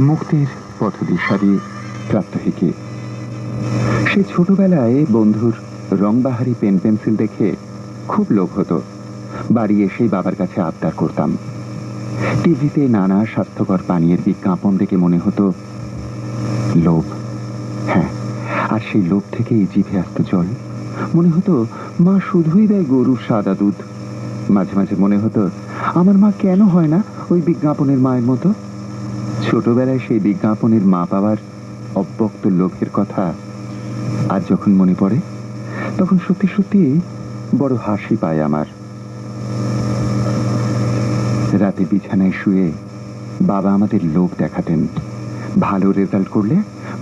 মুক্তির পথদিশারি প্রাত্যহিকে। সে ছোটবেলায় বন্ধুর রংবাহারি পেন পেন্সিল দেখে খুব লোভ হতো। বাড়ি এসেই বাবার কাছে আবদার করতাম। টিভিতে নানা স্বাস্থ্যকর পানীয়ের বিজ্ঞাপন দেখে মনে হতো, লোভ। হ্যাঁ আর সেই লোভ থেকেই জিভে আসতো জল। মনে হতো, মা শুধুই দেয় গরুর সাদা দুধ। মাঝে মাঝে মনে হতো, আমার মা কেন হয় না ওই বিজ্ঞাপনের মায়ের মতো? ছোটবেলায় সেই বিজ্ঞাপনের মা পাওয়ার অব্যক্ত লোভের কথা আর যখন মনে পড়ে, তখন সত্যি সত্যি বড় হাসি পায় আমার। রাতে বিছানায় শুয়ে বাবা আমাদের লোক দেখাতেন। ভালো রেজাল্ট করলে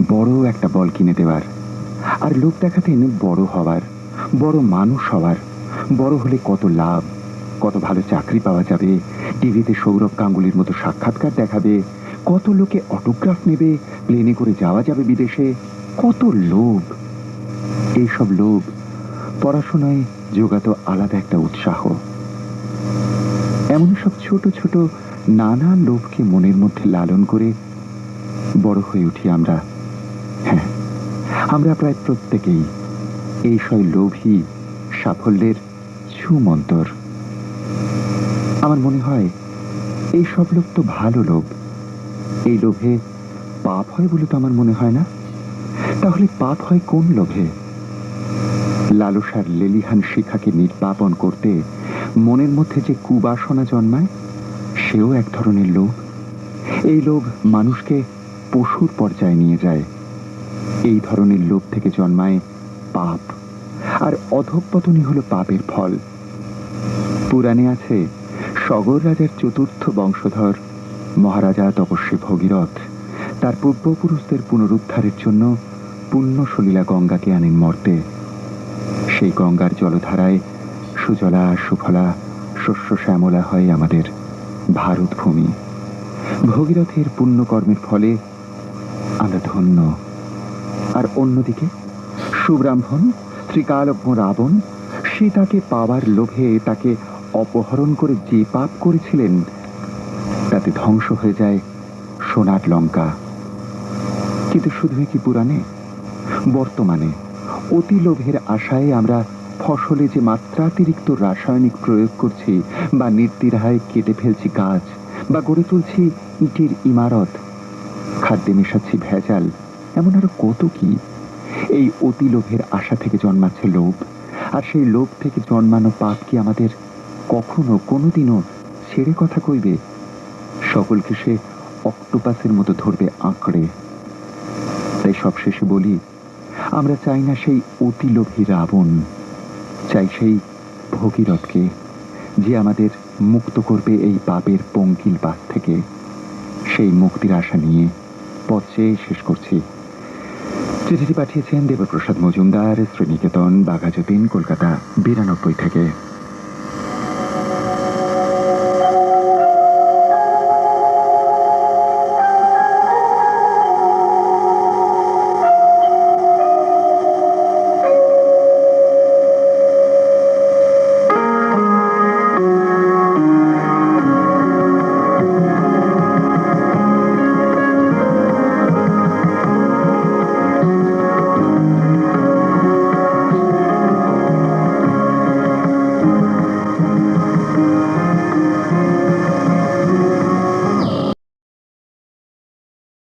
বড় একটা বল কিনে দেওয়ার। আর লোক দেখাতেন বড় হওয়ার, বড় মানুষ হওয়ার। বড় হলে কত লাভ, কত ভালো চাকরি পাওয়া যাবে, টিভিতে সৌরভ গাঙ্গুলির মতো সাক্ষাৎকার দেখাবে কত লোকে অটোগ্রাফ নেবে প্লেনে করে যাওয়া যাবে বিদেশে, কত লোভ। এইসব লোভ পড়াশোনায় যোগাতো আলাদা একটা উৎসাহ। এমন সব ছোট ছোট নানা লোভকে মনের মধ্যে লালন করে বড় হয়ে উঠি আমরা। হ্যাঁ আমরা প্রায় প্রত্যেকেই এই সব লোভই সাফল্যের সুমন্তর। আমার মনে হয় এই সব লোভ তো ভালো লোভ। এই লোভে পাপ হয় বলে তো আমার মনে হয় না। তাহলে পাপ হয় কোন লোভে? লালসার লেলিহান শিখাকে নির্বাপন করতে মনের মধ্যে যে কুবাসনা জন্মায়, সেও এক ধরনের লোভ। এই লোভ মানুষকে পশুর পর্যায়ে নিয়ে যায়। এই ধরনের লোভ থেকে জন্মায় পাপ। আর অধঃপতনই হলো পাপের ফল। পুরাণে আছে, সগর রাজার চতুর্থ বংশধর মহারাজা তপস্বী ভগীরথ। তার পূর্বপুরুষদের পুনরুদ্ধারের জন্য পুণ্য সলীলা গঙ্গাকে আনেন মর্তে। সেই গঙ্গার জলধারায় সুজলা, সুফলা, শস্য শ্যামলা হয় আমাদের ভারত ভূমি। ভগীরথের পুণ্যকর্মের ফলে আমরা ধন্য। আর অন্যদিকে সুব্রাহ্মণ ত্রিকালজ্ঞ রাবণ, সীতাকে পাওয়ার লোভে তাকে অপহরণ করে যে পাপ করেছিলেন তাতে ধ্বংস হয়ে যায় সোনার লঙ্কা। কিন্তু শুধুই কি পুরাণে, বর্তমানে অতি লোভের আশায় আমরা ফসলে যে মাত্রাতিরিক্ত রাসায়নিক প্রয়োগ করছি বা নির্দিরায় কেটে ফেলছি গাছ বা গড়ে তুলছি ইটের ইমারত, খাদ্যে মেশাচ্ছি ভেজাল, এমন আরও কত কি? এই অতি লোভের আশা থেকে জন্মাচ্ছে লোভ। আর সেই লোভ থেকে জন্মানো পাপ কি আমাদের কখনো কোনোদিনও ছেড়ে কথা কইবে? সকলকে সে অক্টোপাসের মতো ধরবে আঁকড়ে। তাই সবশেষে বলি, আমরা চাই না সেই অতি লোভী রাবণ, চাই সেই ভগীরথকে, যে আমাদের মুক্ত করবে এই পাপের পঙ্কিল পাশ থেকে। সেই মুক্তির আশা নিয়ে পথ চেয়ে শেষ করছি। চিঠিটি পাঠিয়েছেন দেবপ্রসাদ মজুমদার, শ্রীনিকেতন, বাঘাযতীন, কলকাতা, বিরানব্বই থেকে।